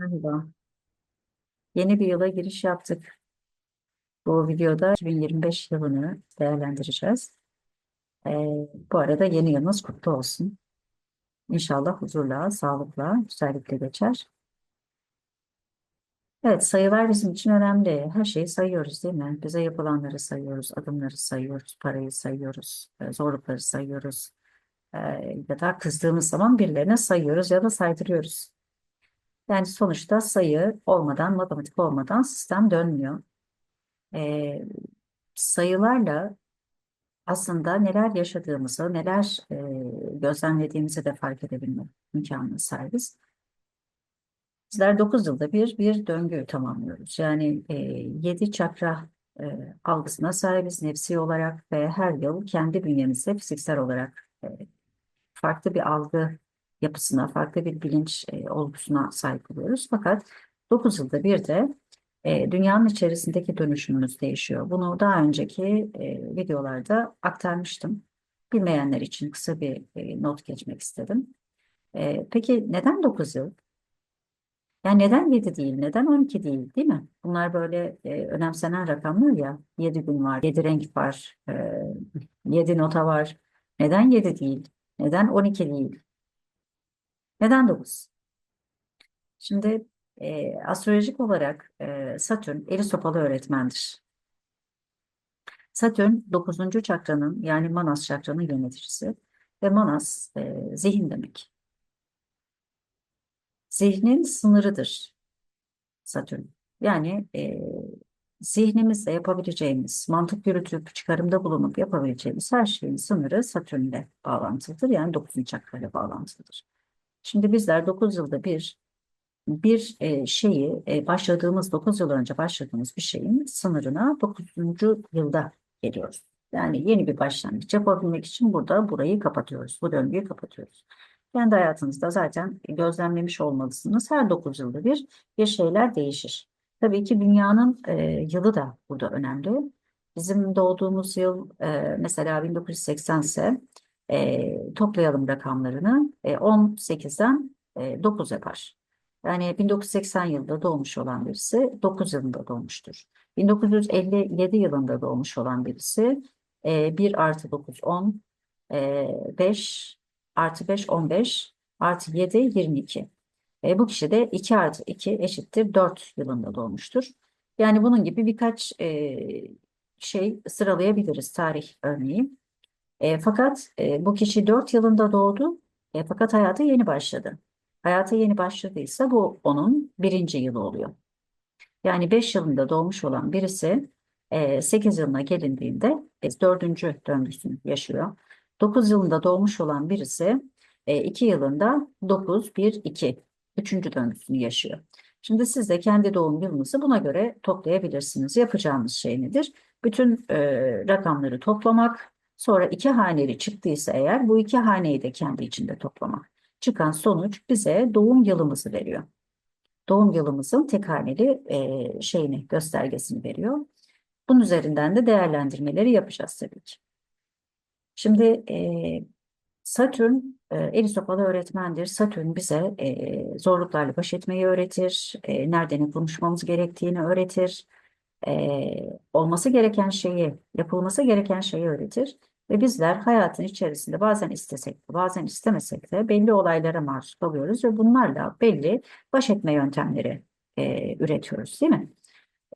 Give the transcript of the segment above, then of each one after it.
Merhaba. Yeni bir yıla giriş yaptık. Bu videoda 2025 yılını değerlendireceğiz. Ee, bu arada yeni yılınız kutlu olsun. İnşallah huzurla, sağlıkla, güzellikle geçer. Evet, sayılar bizim için önemli. Her şeyi sayıyoruz değil mi? Bize yapılanları sayıyoruz, adımları sayıyoruz, parayı sayıyoruz, e, zorlukları sayıyoruz. Ee, ya da kızdığımız zaman birilerine sayıyoruz ya da saydırıyoruz. Yani sonuçta sayı olmadan, matematik olmadan sistem dönmüyor. Ee, sayılarla aslında neler yaşadığımızı, neler e, gözlemlediğimizi de fark edebilme imkanına sahibiz. Bizler 9 yılda bir bir döngü tamamlıyoruz. Yani e, 7 çakra e, algısına sahibiz nefsi olarak ve her yıl kendi bünyemizde fiziksel olarak e, farklı bir algı yapısına, farklı bir bilinç e, olgusuna sahip oluyoruz. Fakat 9 yılda bir de e, dünyanın içerisindeki dönüşümümüz değişiyor. Bunu daha önceki e, videolarda aktarmıştım. Bilmeyenler için kısa bir e, not geçmek istedim. E, peki neden 9 yıl? Yani neden 7 değil, neden 12 değil, değil mi? Bunlar böyle e, önemsenen rakamlar ya. 7 gün var, 7 renk var, e, 7 nota var. Neden 7 değil? Neden 12 değil? Neden 9? Şimdi e, astrolojik olarak e, Satürn eli sopalı öğretmendir. Satürn 9. çakranın yani Manas çakranın yöneticisi ve Manas e, zihin demek. Zihnin sınırıdır Satürn. Yani e, zihnimizle yapabileceğimiz, mantık yürütüp çıkarımda bulunup yapabileceğimiz her şeyin sınırı Satürn'le bağlantılıdır. Yani 9. çakrayla bağlantılıdır. Şimdi bizler 9 yılda bir bir e, şeyi e, başladığımız 9 yıl önce başladığımız bir şeyin sınırına 9. yılda geliyoruz. Yani yeni bir başlangıç yapabilmek için burada burayı kapatıyoruz. Bu döngüyü kapatıyoruz. Kendi hayatınızda zaten gözlemlemiş olmalısınız. Her 9 yılda bir bir şeyler değişir. Tabii ki dünyanın e, yılı da burada önemli. Bizim doğduğumuz yıl e, mesela 1980 ise e, toplayalım rakamlarını 18'den e, 9 yapar. Yani 1980 yılında doğmuş olan birisi 9 yılında doğmuştur. 1957 yılında doğmuş olan birisi e, 1 artı 9 10, e, 5 artı 5 15 artı 7 22. E, bu kişi de 2 artı 2 eşittir 4 yılında doğmuştur. Yani bunun gibi birkaç e, şey sıralayabiliriz tarih örneği. E, fakat e, bu kişi 4 yılında doğdu e, fakat hayata yeni başladı. Hayata yeni başladıysa bu onun birinci yılı oluyor. Yani 5 yılında doğmuş olan birisi e, 8 yılına gelindiğinde e, 4. döngüsünü yaşıyor. 9 yılında doğmuş olan birisi 2 yılında 9, 1, 2. 3. döngüsünü yaşıyor. Şimdi siz de kendi doğum yılınızı buna göre toplayabilirsiniz. Yapacağımız şey nedir? Bütün e, rakamları toplamak, sonra iki haneli çıktıysa eğer bu iki haneyi de kendi içinde toplamak. Çıkan sonuç bize doğum yılımızı veriyor. Doğum yılımızın tek haneli e, şeyini, göstergesini veriyor. Bunun üzerinden de değerlendirmeleri yapacağız tabii ki. Şimdi e, Satürn e, eli sopalı öğretmendir. Satürn bize e, zorluklarla baş etmeyi öğretir, e, nerede ne konuşmamız gerektiğini öğretir, e, olması gereken şeyi, yapılması gereken şeyi öğretir. Ve bizler hayatın içerisinde bazen istesek de bazen istemesek de belli olaylara maruz kalıyoruz ve bunlarla belli baş etme yöntemleri e, üretiyoruz değil mi?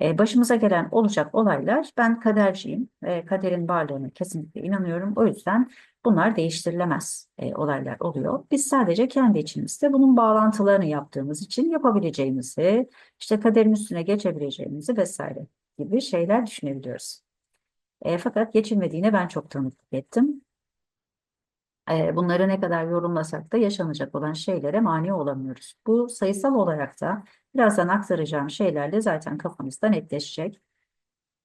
E, başımıza gelen olacak olaylar, ben kaderciyim, e, kaderin varlığına kesinlikle inanıyorum. O yüzden bunlar değiştirilemez e, olaylar oluyor. Biz sadece kendi içimizde bunun bağlantılarını yaptığımız için yapabileceğimizi, işte kaderin üstüne geçebileceğimizi vesaire gibi şeyler düşünebiliyoruz. E, fakat geçilmediğine ben çok tanıklık ettim. E, bunları ne kadar yorumlasak da yaşanacak olan şeylere mani olamıyoruz. Bu sayısal olarak da birazdan aktaracağım şeylerle zaten kafanızda netleşecek.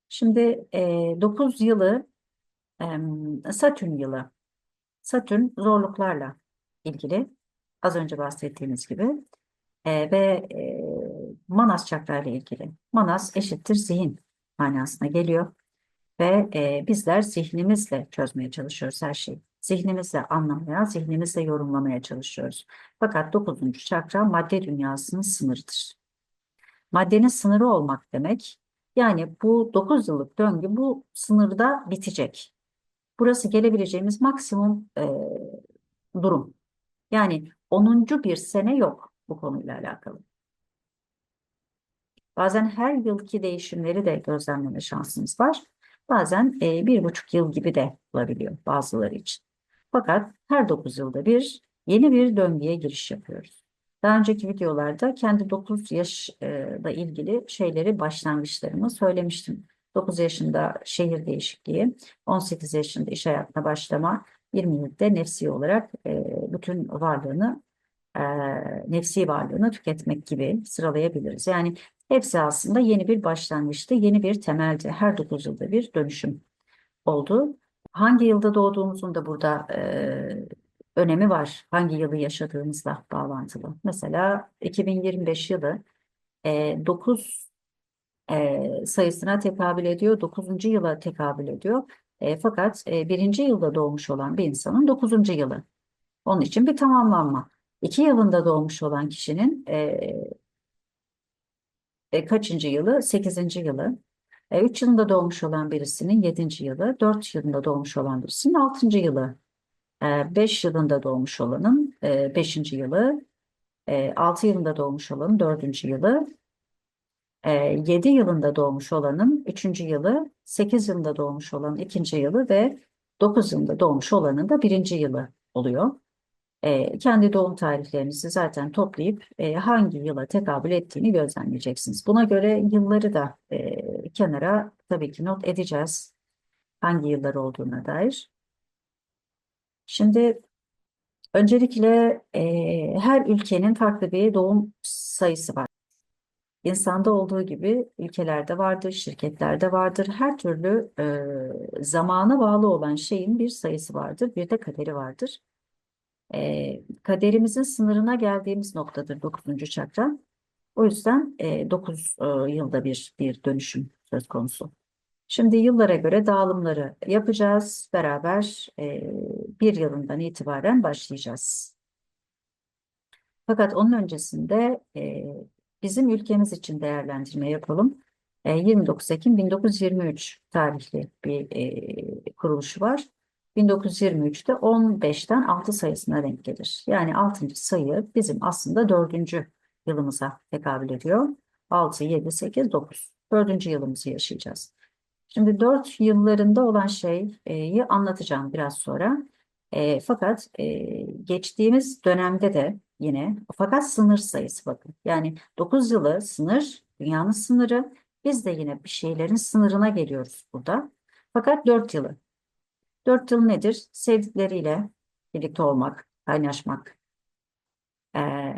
Şimdi e, 9 yılı e, Satürn yılı. Satürn zorluklarla ilgili az önce bahsettiğimiz gibi e, ve e, Manas çakra ilgili. Manas eşittir zihin manasına geliyor ve e, bizler zihnimizle çözmeye çalışıyoruz her şeyi. zihnimizle anlamaya, zihnimizle yorumlamaya çalışıyoruz. Fakat dokuzuncu çakra madde dünyasının sınırıdır. Maddenin sınırı olmak demek, yani bu 9 yıllık döngü bu sınırda bitecek. Burası gelebileceğimiz maksimum e, durum. Yani 10. bir sene yok bu konuyla alakalı. Bazen her yılki değişimleri de gözlemleme şansımız var. Bazen e, bir buçuk yıl gibi de olabiliyor bazıları için. Fakat her 9 yılda bir yeni bir döngüye giriş yapıyoruz. Daha önceki videolarda kendi 9 yaşla ilgili şeyleri başlangıçlarımı söylemiştim. 9 yaşında şehir değişikliği, 18 yaşında iş hayatına başlama, 27'de nefsi olarak e, bütün varlığını, e, nefsi varlığını tüketmek gibi sıralayabiliriz. Yani hepsi aslında yeni bir başlangıçtı, yeni bir temeldi. Her 9 yılda bir dönüşüm oldu. Hangi yılda doğduğumuzun da burada e, önemi var. Hangi yılı yaşadığımızla bağlantılı. Mesela 2025 yılı e, 9 e, sayısına tekabül ediyor. 9. yıla tekabül ediyor. E, fakat e, birinci yılda doğmuş olan bir insanın 9. yılı. Onun için bir tamamlanma. 2 yılında doğmuş olan kişinin e, e, kaçıncı yılı? 8. yılı. 3 yılında doğmuş olan birisinin 7. yılı, 4 yılında doğmuş olan birisinin 6. yılı 5 yılında doğmuş olanın 5. yılı, 6 yılında doğmuş olanın 4. yılı, 7 yılında doğmuş olanın 3. yılı, 8 yılında doğmuş olanın 2. yılı ve 9 yılında doğmuş olanın da 1. yılı oluyor. Kendi doğum tarihlerinizi zaten toplayıp hangi yıla tekabül ettiğini gözlemleyeceksiniz. Buna göre yılları da kenara tabii ki not edeceğiz. Hangi yıllar olduğuna dair. Şimdi öncelikle e, her ülkenin farklı bir doğum sayısı var. İnsanda olduğu gibi ülkelerde vardır, şirketlerde vardır. Her türlü e, zamana bağlı olan şeyin bir sayısı vardır, bir de kaderi vardır. E, kaderimizin sınırına geldiğimiz noktadır 9. çakra. O yüzden e, 9 e, yılda bir bir dönüşüm söz konusu. Şimdi yıllara göre dağılımları yapacağız. Beraber e, bir yılından itibaren başlayacağız. Fakat onun öncesinde e, bizim ülkemiz için değerlendirme yapalım. E, 29 Ekim 1923 tarihli bir e, kuruluşu var. 1923'te 15'ten 6 sayısına denk gelir. Yani 6. sayı bizim aslında 4. yılımıza tekabül ediyor. 6, 7, 8, 9. 4. yılımızı yaşayacağız. Şimdi dört yıllarında olan şeyi anlatacağım biraz sonra. E, fakat e, geçtiğimiz dönemde de yine fakat sınır sayısı bakın. Yani 9 yılı sınır, dünyanın sınırı. Biz de yine bir şeylerin sınırına geliyoruz burada. Fakat 4 yılı. 4 yıl nedir? Sevdikleriyle birlikte olmak, kaynaşmak, e,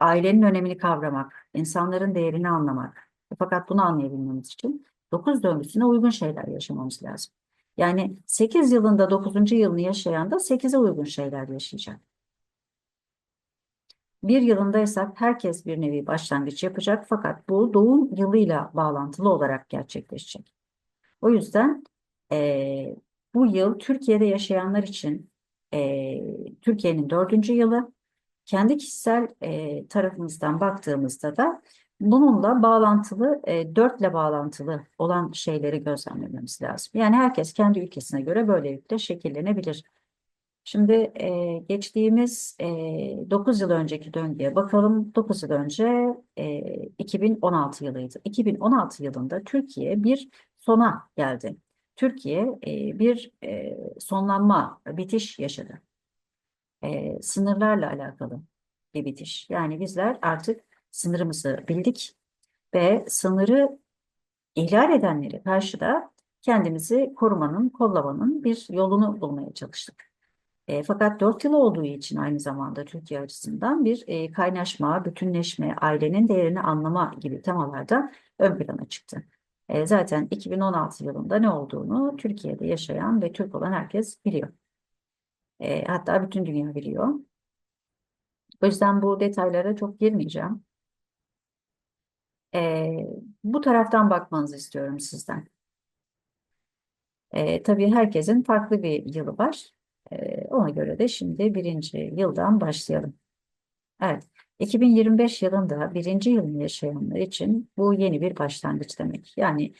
ailenin önemini kavramak, insanların değerini anlamak. Fakat bunu anlayabilmemiz için 9 döngüsüne uygun şeyler yaşamamız lazım. Yani 8 yılında 9. yılını yaşayan da 8'e uygun şeyler yaşayacak. Bir yılındaysak herkes bir nevi başlangıç yapacak fakat bu doğum yılıyla bağlantılı olarak gerçekleşecek. O yüzden e, bu yıl Türkiye'de yaşayanlar için e, Türkiye'nin dördüncü yılı. Kendi kişisel e, tarafımızdan baktığımızda da bununla bağlantılı, e, dörtle bağlantılı olan şeyleri gözlemlememiz lazım. Yani herkes kendi ülkesine göre böylelikle şekillenebilir. Şimdi e, geçtiğimiz e, 9 yıl önceki döngüye bakalım. 9 yıl önce e, 2016 yılıydı. 2016 yılında Türkiye bir sona geldi. Türkiye e, bir e, sonlanma, bitiş yaşadı. E, sınırlarla alakalı bir bitiş. Yani bizler artık sınırımızı bildik ve sınırı ihlal edenleri karşıda kendimizi korumanın, kollamanın bir yolunu bulmaya çalıştık. E, fakat dört yıl olduğu için aynı zamanda Türkiye açısından bir e, kaynaşma, bütünleşme, ailenin değerini anlama gibi temalarda ön plana çıktı. E, zaten 2016 yılında ne olduğunu Türkiye'de yaşayan ve Türk olan herkes biliyor. E, hatta bütün dünya biliyor. O yüzden bu detaylara çok girmeyeceğim. E, bu taraftan bakmanızı istiyorum sizden. E, tabii herkesin farklı bir yılı var. E, ona göre de şimdi birinci yıldan başlayalım. Evet, 2025 yılında birinci yılını yaşayanlar için bu yeni bir başlangıç demek. Yani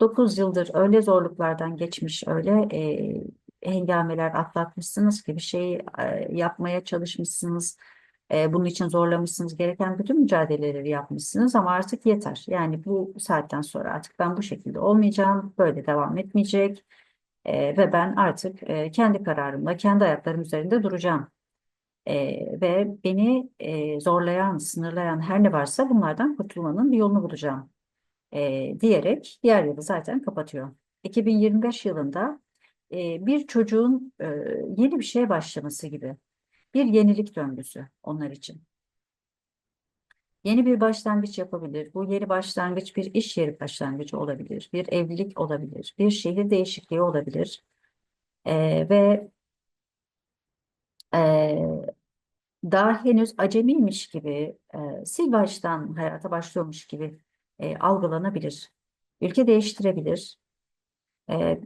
9 yıldır öyle zorluklardan geçmiş, öyle e, hengameler atlatmışsınız ki bir şey e, yapmaya çalışmışsınız. E, bunun için zorlamışsınız, gereken bütün mücadeleleri yapmışsınız ama artık yeter. Yani bu saatten sonra artık ben bu şekilde olmayacağım, böyle devam etmeyecek E, ve ben artık e, kendi kararımla, kendi ayaklarım üzerinde duracağım ve beni e, zorlayan, sınırlayan her ne varsa bunlardan kurtulmanın bir yolunu bulacağım e, diyerek diğer yılı zaten kapatıyor. 2025 yılında e, bir çocuğun e, yeni bir şeye başlaması gibi bir yenilik döngüsü onlar için. Yeni bir başlangıç yapabilir. Bu yeni başlangıç bir iş yeri başlangıcı olabilir, bir evlilik olabilir, bir şehir değişikliği olabilir. E, ve e, daha henüz acemiymiş gibi, e, sil baştan hayata başlıyormuş gibi e, algılanabilir. Ülke değiştirebilir. E,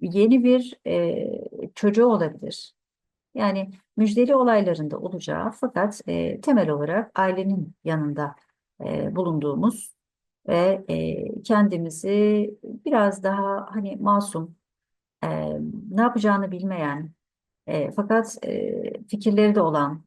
yeni bir e, çocuğu olabilir. Yani müjdeli olaylarında olacağı fakat e, temel olarak ailenin yanında e, bulunduğumuz ve e, kendimizi biraz daha hani masum, e, ne yapacağını bilmeyen, e, fakat e, fikirleri de olan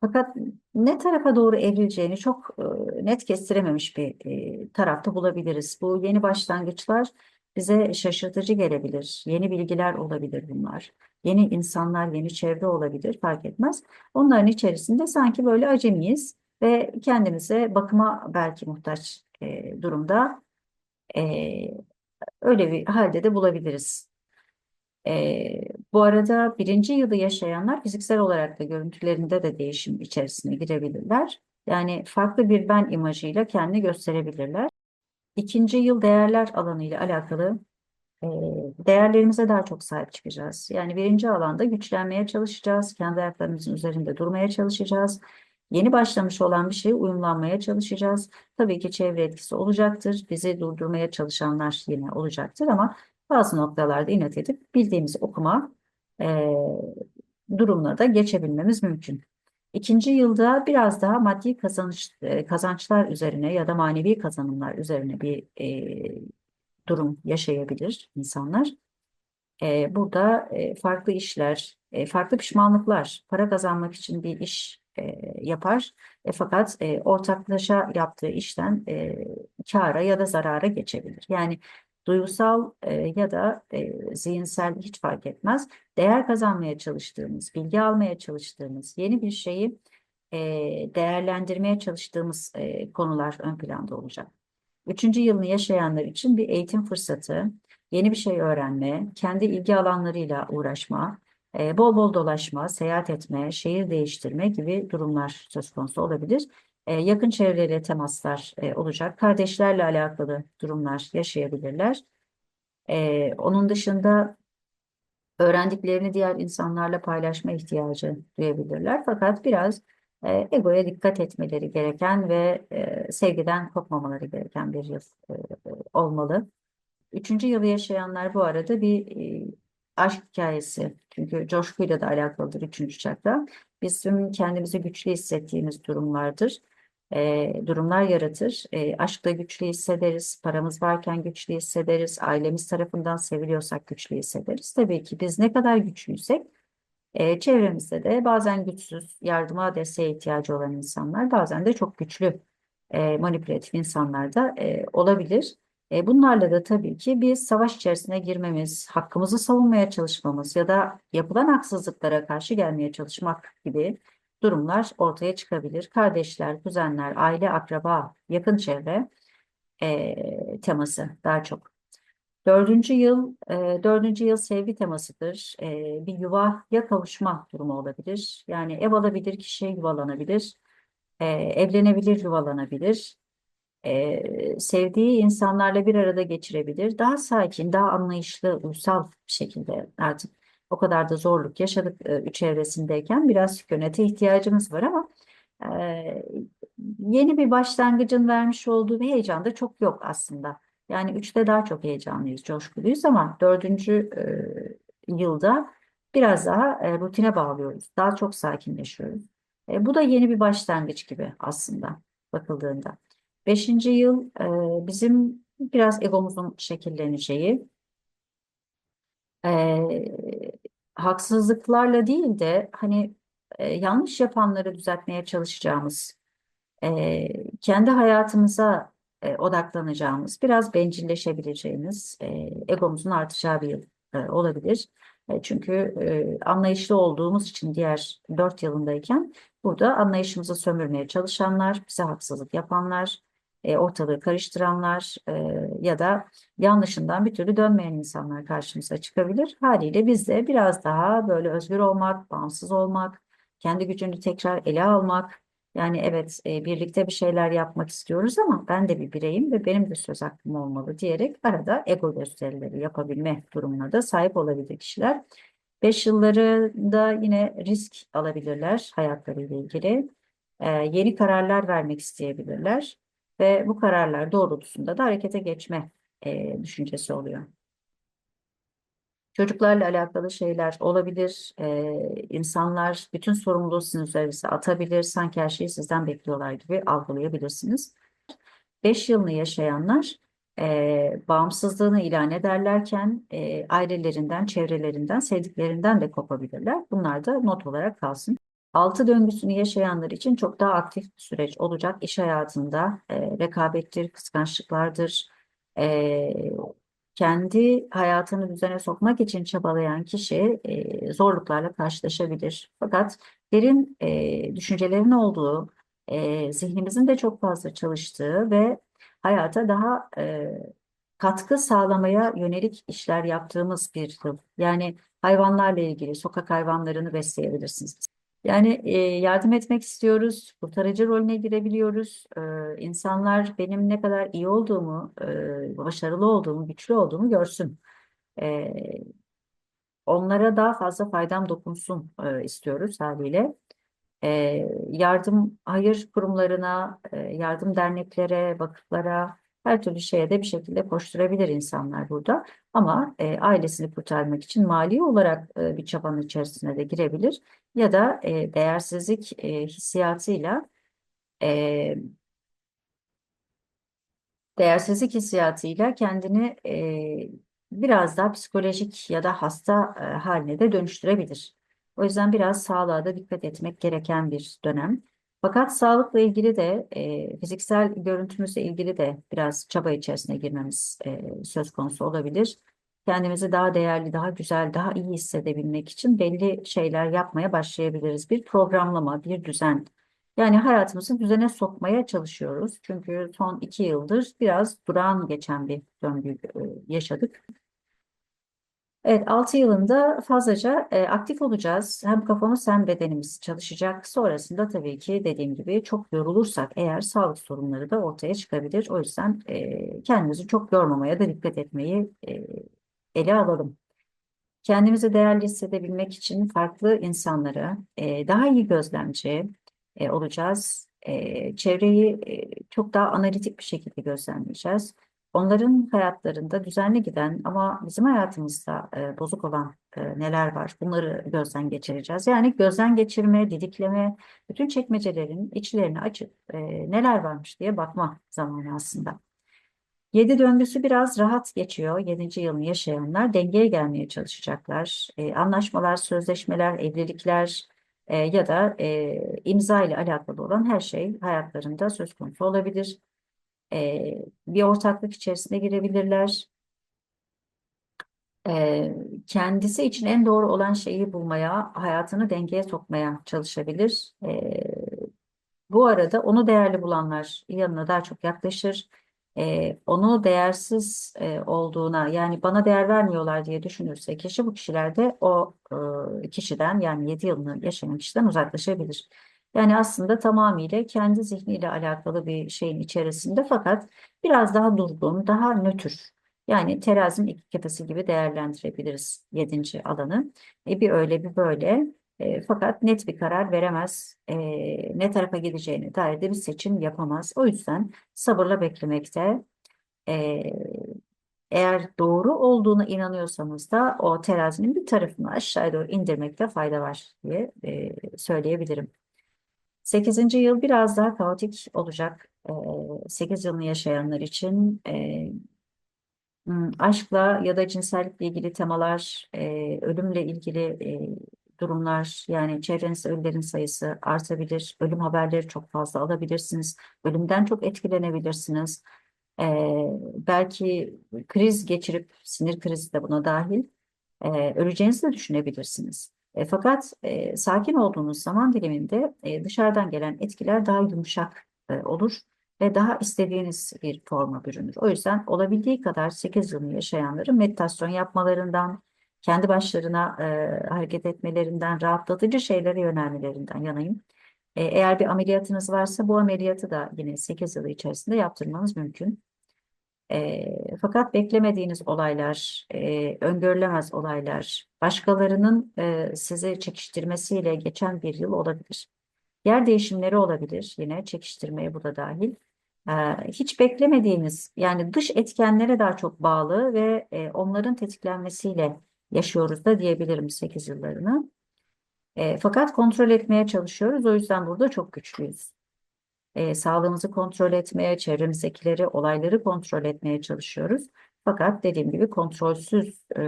fakat ne tarafa doğru evrileceğini çok e, net kestirememiş bir e, tarafta bulabiliriz. Bu yeni başlangıçlar bize şaşırtıcı gelebilir. Yeni bilgiler olabilir bunlar. Yeni insanlar, yeni çevre olabilir, fark etmez. Onların içerisinde sanki böyle acemiyiz ve kendimize bakıma belki muhtaç e, durumda öyle bir halde de bulabiliriz. Ee, bu arada birinci yılı yaşayanlar fiziksel olarak da görüntülerinde de değişim içerisine girebilirler. Yani farklı bir ben imajıyla kendini gösterebilirler. İkinci yıl değerler alanı ile alakalı e, değerlerimize daha çok sahip çıkacağız. Yani birinci alanda güçlenmeye çalışacağız, kendi ayaklarımızın üzerinde durmaya çalışacağız. Yeni başlamış olan bir şeye uyumlanmaya çalışacağız. Tabii ki çevre etkisi olacaktır. Bizi durdurmaya çalışanlar yine olacaktır ama bazı noktalarda inat edip bildiğimiz okuma e, durumuna da geçebilmemiz mümkün. İkinci yılda biraz daha maddi kazanç, e, kazançlar üzerine ya da manevi kazanımlar üzerine bir e, durum yaşayabilir insanlar. E, burada e, farklı işler, e, farklı pişmanlıklar, para kazanmak için bir iş e, yapar. E, fakat e, ortaklaşa yaptığı işten e, kâra ya da zarara geçebilir. Yani duygusal e, ya da e, zihinsel hiç fark etmez. Değer kazanmaya çalıştığımız, bilgi almaya çalıştığımız, yeni bir şeyi e, değerlendirmeye çalıştığımız e, konular ön planda olacak. Üçüncü yılını yaşayanlar için bir eğitim fırsatı, yeni bir şey öğrenme, kendi ilgi alanlarıyla uğraşma, e, bol bol dolaşma, seyahat etme, şehir değiştirme gibi durumlar söz konusu olabilir. E, yakın çevreyle temaslar e, olacak. Kardeşlerle alakalı durumlar yaşayabilirler. E, onun dışında öğrendiklerini diğer insanlarla paylaşma ihtiyacı duyabilirler. Fakat biraz egoya dikkat etmeleri gereken ve sevgiden kopmamaları gereken bir yıl olmalı. Üçüncü yılı yaşayanlar bu arada bir aşk hikayesi. Çünkü coşkuyla da alakalıdır üçüncü çakra. Bizim kendimizi güçlü hissettiğimiz durumlardır e, durumlar yaratır. E, aşkla güçlü hissederiz, paramız varken güçlü hissederiz, ailemiz tarafından seviliyorsak güçlü hissederiz. Tabii ki biz ne kadar güçlüysek e, çevremizde de bazen güçsüz, yardıma, desteğe ihtiyacı olan insanlar, bazen de çok güçlü, e, manipülatif insanlar da e, olabilir. E, bunlarla da tabii ki bir savaş içerisine girmemiz, hakkımızı savunmaya çalışmamız ya da yapılan haksızlıklara karşı gelmeye çalışmak gibi durumlar ortaya çıkabilir. Kardeşler, kuzenler, aile, akraba, yakın çevre e, teması daha çok. Dördüncü yıl, e, dördüncü yıl sevgi temasıdır. E, bir yuvaya kavuşma durumu olabilir. Yani ev alabilir, kişiye yuvalanabilir. E, evlenebilir, yuvalanabilir. E, sevdiği insanlarla bir arada geçirebilir. Daha sakin, daha anlayışlı, uysal bir şekilde artık o kadar da zorluk yaşadık e, üç evresindeyken biraz sükunete ihtiyacımız var ama e, yeni bir başlangıcın vermiş olduğu bir heyecan da çok yok aslında. Yani üçte daha çok heyecanlıyız, coşkuluyuz ama dördüncü e, yılda biraz daha e, rutine bağlıyoruz. Daha çok sakinleşiyoruz. E, bu da yeni bir başlangıç gibi aslında bakıldığında. Beşinci yıl e, bizim biraz egomuzun şekilleneceği, e, haksızlıklarla değil de hani e, yanlış yapanları düzeltmeye çalışacağımız, e, kendi hayatımıza e, odaklanacağımız, biraz bencilleşebileceğimiz, e, egomuzun artacağı bir yıl e, olabilir. E, çünkü e, anlayışlı olduğumuz için diğer dört yılındayken burada anlayışımızı sömürmeye çalışanlar, bize haksızlık yapanlar, e, ortalığı karıştıranlar e, ya da yanlışından bir türlü dönmeyen insanlar karşımıza çıkabilir. Haliyle biz de biraz daha böyle özgür olmak, bağımsız olmak, kendi gücünü tekrar ele almak, yani evet e, birlikte bir şeyler yapmak istiyoruz ama ben de bir bireyim ve benim de söz hakkım olmalı diyerek arada ego gösterileri yapabilme durumuna da sahip olabilir kişiler. Beş yıllarında yine risk alabilirler hayatlarıyla ilgili. E, yeni kararlar vermek isteyebilirler ve bu kararlar doğrultusunda da harekete geçme e, düşüncesi oluyor. Çocuklarla alakalı şeyler olabilir. Ee, insanlar bütün sorumluluğu sizin üzerinize atabilir. Sanki her şeyi sizden bekliyorlar gibi algılayabilirsiniz. Beş yılını yaşayanlar e, bağımsızlığını ilan ederlerken e, ailelerinden, çevrelerinden, sevdiklerinden de kopabilirler. Bunlar da not olarak kalsın. Altı döngüsünü yaşayanlar için çok daha aktif bir süreç olacak. İş hayatında e, rekabettir, kıskançlıklardır, e, kendi hayatını düzene sokmak için çabalayan kişi e, zorluklarla karşılaşabilir. Fakat derin e, düşüncelerin olduğu, e, zihnimizin de çok fazla çalıştığı ve hayata daha e, katkı sağlamaya yönelik işler yaptığımız bir yıl. Yani hayvanlarla ilgili sokak hayvanlarını besleyebilirsiniz. Yani e, yardım etmek istiyoruz, kurtarıcı rolüne girebiliyoruz. E, insanlar benim ne kadar iyi olduğumu, e, başarılı olduğumu, güçlü olduğumu görsün. E, onlara daha fazla faydam dokunsun e, istiyoruz haliyle. E, yardım, hayır kurumlarına, e, yardım derneklere, vakıflara, her türlü şeye de bir şekilde koşturabilir insanlar burada. Ama e, ailesini kurtarmak için mali olarak e, bir çabanın içerisine de girebilir. Ya da e, değersizlik e, hissiyatıyla e, değersizlik hissiyatıyla kendini e, biraz daha psikolojik ya da hasta e, haline de dönüştürebilir. O yüzden biraz sağlığa da dikkat etmek gereken bir dönem. Fakat sağlıkla ilgili de e, fiziksel görüntümüzle ilgili de biraz çaba içerisine girmemiz e, söz konusu olabilir. Kendimizi daha değerli, daha güzel, daha iyi hissedebilmek için belli şeyler yapmaya başlayabiliriz. Bir programlama, bir düzen. Yani hayatımızı düzene sokmaya çalışıyoruz. Çünkü son iki yıldır biraz durağan geçen bir döngü yaşadık. Evet, 6 yılında fazlaca e, aktif olacağız. Hem kafamız hem bedenimiz çalışacak. Sonrasında tabii ki dediğim gibi çok yorulursak eğer sağlık sorunları da ortaya çıkabilir. O yüzden e, kendimizi çok yormamaya da dikkat etmeyi e, ele alalım. Kendimizi değerli hissedebilmek için farklı insanları e, daha iyi gözlemci e, olacağız. E, çevreyi e, çok daha analitik bir şekilde gözlemleyeceğiz. Onların hayatlarında düzenli giden ama bizim hayatımızda e, bozuk olan e, neler var bunları gözden geçireceğiz. Yani gözden geçirme, didikleme, bütün çekmecelerin içlerini açıp e, neler varmış diye bakma zamanı aslında. Yedi döngüsü biraz rahat geçiyor. Yedinci yılını yaşayanlar dengeye gelmeye çalışacaklar. E, anlaşmalar, sözleşmeler, evlilikler e, ya da e, imza ile alakalı olan her şey hayatlarında söz konusu olabilir e, bir ortaklık içerisine girebilirler. E, kendisi için en doğru olan şeyi bulmaya, hayatını dengeye sokmaya çalışabilir. E, bu arada onu değerli bulanlar yanına daha çok yaklaşır. E, onu değersiz e, olduğuna yani bana değer vermiyorlar diye düşünürse kişi bu kişilerde o e, kişiden yani 7 yılını yaşayan kişiden uzaklaşabilir. Yani aslında tamamıyla kendi zihniyle alakalı bir şeyin içerisinde fakat biraz daha durgun, daha nötr. Yani terazinin iki kefesi gibi değerlendirebiliriz yedinci alanı. E, bir öyle bir böyle. E, fakat net bir karar veremez. E, ne tarafa gideceğine dair de bir seçim yapamaz. O yüzden sabırla beklemekte, e, Eğer doğru olduğuna inanıyorsanız da o terazinin bir tarafını aşağıya doğru indirmekte fayda var diye e, söyleyebilirim. 8. yıl biraz daha kaotik olacak. E, 8 yılını yaşayanlar için Aşkla ya da cinsellikle ilgili temalar, ölümle ilgili durumlar, yani çevrenizde ölülerin sayısı artabilir, ölüm haberleri çok fazla alabilirsiniz, ölümden çok etkilenebilirsiniz. Belki kriz geçirip, sinir krizi de buna dahil, e, öleceğinizi de düşünebilirsiniz. E, fakat e, sakin olduğunuz zaman diliminde e, dışarıdan gelen etkiler daha yumuşak e, olur ve daha istediğiniz bir forma bürünür. O yüzden olabildiği kadar 8 yılını yaşayanların meditasyon yapmalarından, kendi başlarına e, hareket etmelerinden, rahatlatıcı şeylere yönelmelerinden yanayım. E, eğer bir ameliyatınız varsa bu ameliyatı da yine 8 yılı içerisinde yaptırmanız mümkün. E, fakat beklemediğiniz olaylar, e, öngörülemez olaylar, başkalarının e, sizi çekiştirmesiyle geçen bir yıl olabilir. Yer değişimleri olabilir yine çekiştirmeye bu da dahil. Ee, hiç beklemediğimiz yani dış etkenlere daha çok bağlı ve e, onların tetiklenmesiyle yaşıyoruz da diyebilirim 8 yıllarını. E, fakat kontrol etmeye çalışıyoruz. O yüzden burada çok güçlüyüz. E, sağlığımızı kontrol etmeye, çevremizdekileri, olayları kontrol etmeye çalışıyoruz. Fakat dediğim gibi kontrolsüz, e,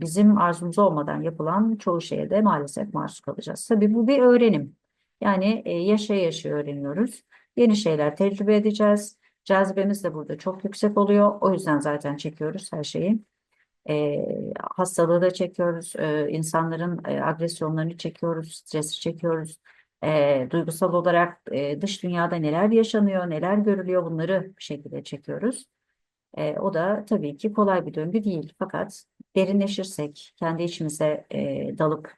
bizim arzumuz olmadan yapılan çoğu şeye de maalesef maruz kalacağız. Tabii bu bir öğrenim. Yani e, yaşaya yaşaya öğreniyoruz. Yeni şeyler tecrübe edeceğiz. Cazibemiz de burada çok yüksek oluyor. O yüzden zaten çekiyoruz her şeyi. E, hastalığı da çekiyoruz. E, insanların e, agresyonlarını çekiyoruz. Stresi çekiyoruz. E, duygusal olarak e, dış dünyada neler yaşanıyor, neler görülüyor bunları bir şekilde çekiyoruz. E, o da tabii ki kolay bir döngü değil. Fakat derinleşirsek, kendi içimize e, dalıp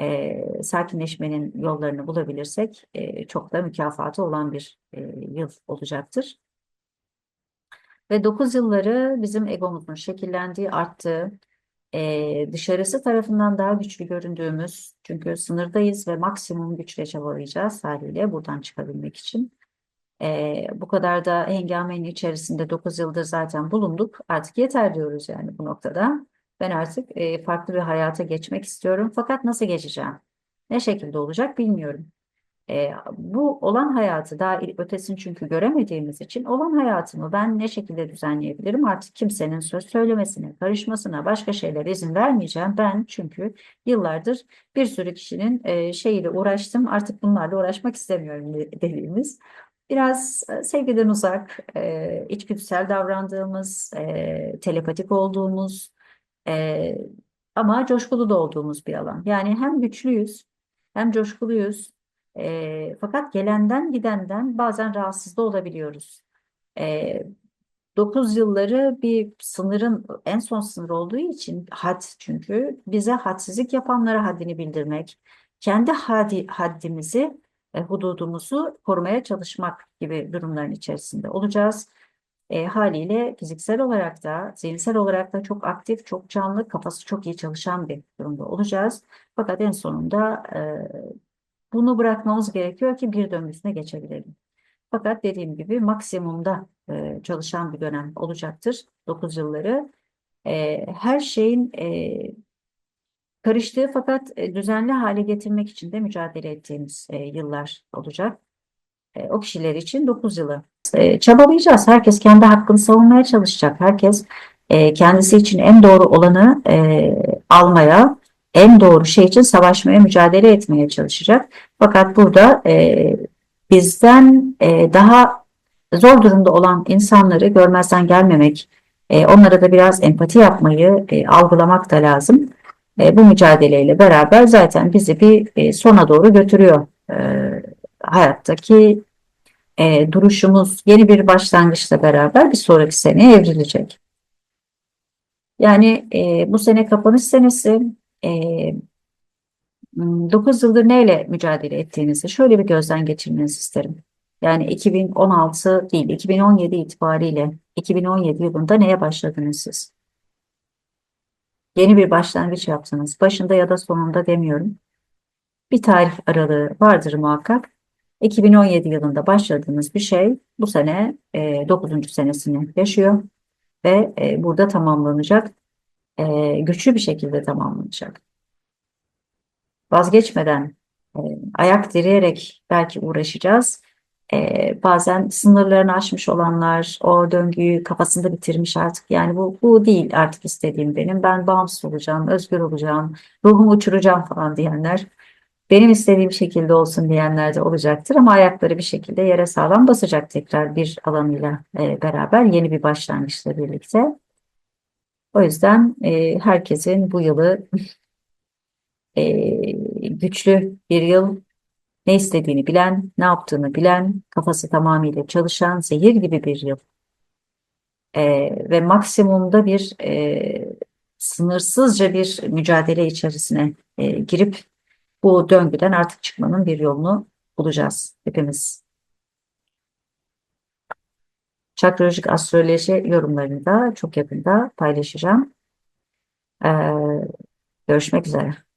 e, sakinleşmenin yollarını bulabilirsek e, çok da mükafatı olan bir e, yıl olacaktır. Ve 9 yılları bizim egomuzun şekillendiği, arttığı, e, dışarısı tarafından daha güçlü göründüğümüz, çünkü sınırdayız ve maksimum güçle çabalayacağız haliyle buradan çıkabilmek için. E, bu kadar da hengamenin içerisinde 9 yıldır zaten bulunduk. Artık yeter diyoruz yani bu noktada. Ben artık e, farklı bir hayata geçmek istiyorum. Fakat nasıl geçeceğim? Ne şekilde olacak bilmiyorum. E, bu olan hayatı daha ötesini çünkü göremediğimiz için olan hayatımı ben ne şekilde düzenleyebilirim? Artık kimsenin söz söylemesine, karışmasına, başka şeylere izin vermeyeceğim. Ben çünkü yıllardır bir sürü kişinin e, şeyiyle uğraştım. Artık bunlarla uğraşmak istemiyorum dediğimiz. Biraz e, sevgiden uzak, e, içgüdüsel davrandığımız, e, telepatik olduğumuz, ee, ama coşkulu da olduğumuz bir alan. Yani hem güçlüyüz hem coşkuluyuz. Ee, fakat gelenden gidenden bazen rahatsız da olabiliyoruz. Ee, 9 yılları bir sınırın en son sınır olduğu için had çünkü bize hadsizlik yapanlara haddini bildirmek, kendi haddi, haddimizi, e, hududumuzu korumaya çalışmak gibi durumların içerisinde olacağız. E, haliyle fiziksel olarak da zihinsel olarak da çok aktif, çok canlı, kafası çok iyi çalışan bir durumda olacağız. Fakat en sonunda e, bunu bırakmamız gerekiyor ki bir döngüsüne geçebilelim. Fakat dediğim gibi maksimumda e, çalışan bir dönem olacaktır 9 yılları. E, her şeyin e, karıştığı fakat e, düzenli hale getirmek için de mücadele ettiğimiz e, yıllar olacak. E, o kişiler için 9 yılı e, çabalayacağız. Herkes kendi hakkını savunmaya çalışacak. Herkes e, kendisi için en doğru olanı e, almaya, en doğru şey için savaşmaya, mücadele etmeye çalışacak. Fakat burada e, bizden e, daha zor durumda olan insanları görmezden gelmemek, e, onlara da biraz empati yapmayı e, algılamak da lazım. E, bu mücadeleyle beraber zaten bizi bir e, sona doğru götürüyor. E, hayattaki e, duruşumuz yeni bir başlangıçla beraber bir sonraki seneye evrilecek. Yani e, bu sene kapanış senesi e, 9 yıldır neyle mücadele ettiğinizi şöyle bir gözden geçirmenizi isterim. Yani 2016 değil 2017 itibariyle 2017 yılında neye başladınız siz? Yeni bir başlangıç yaptınız. Başında ya da sonunda demiyorum. Bir tarih aralığı vardır muhakkak. 2017 yılında başladığımız bir şey bu sene e, 9. senesini yaşıyor. ve e, burada tamamlanacak. E, güçlü bir şekilde tamamlanacak. Vazgeçmeden, e, ayak direyerek belki uğraşacağız. E, bazen sınırlarını aşmış olanlar o döngüyü kafasında bitirmiş artık. Yani bu, bu değil artık istediğim benim. Ben bağımsız olacağım, özgür olacağım, ruhumu uçuracağım falan diyenler. Benim istediğim şekilde olsun diyenler de olacaktır ama ayakları bir şekilde yere sağlam basacak tekrar bir alanıyla e, beraber yeni bir başlangıçla birlikte. O yüzden e, herkesin bu yılı e, güçlü bir yıl, ne istediğini bilen, ne yaptığını bilen, kafası tamamıyla çalışan, zehir gibi bir yıl. E, ve maksimumda bir e, sınırsızca bir mücadele içerisine e, girip bu döngüden artık çıkmanın bir yolunu bulacağız hepimiz. Çakrolojik astroloji yorumlarını da çok yakında paylaşacağım. Ee, görüşmek üzere.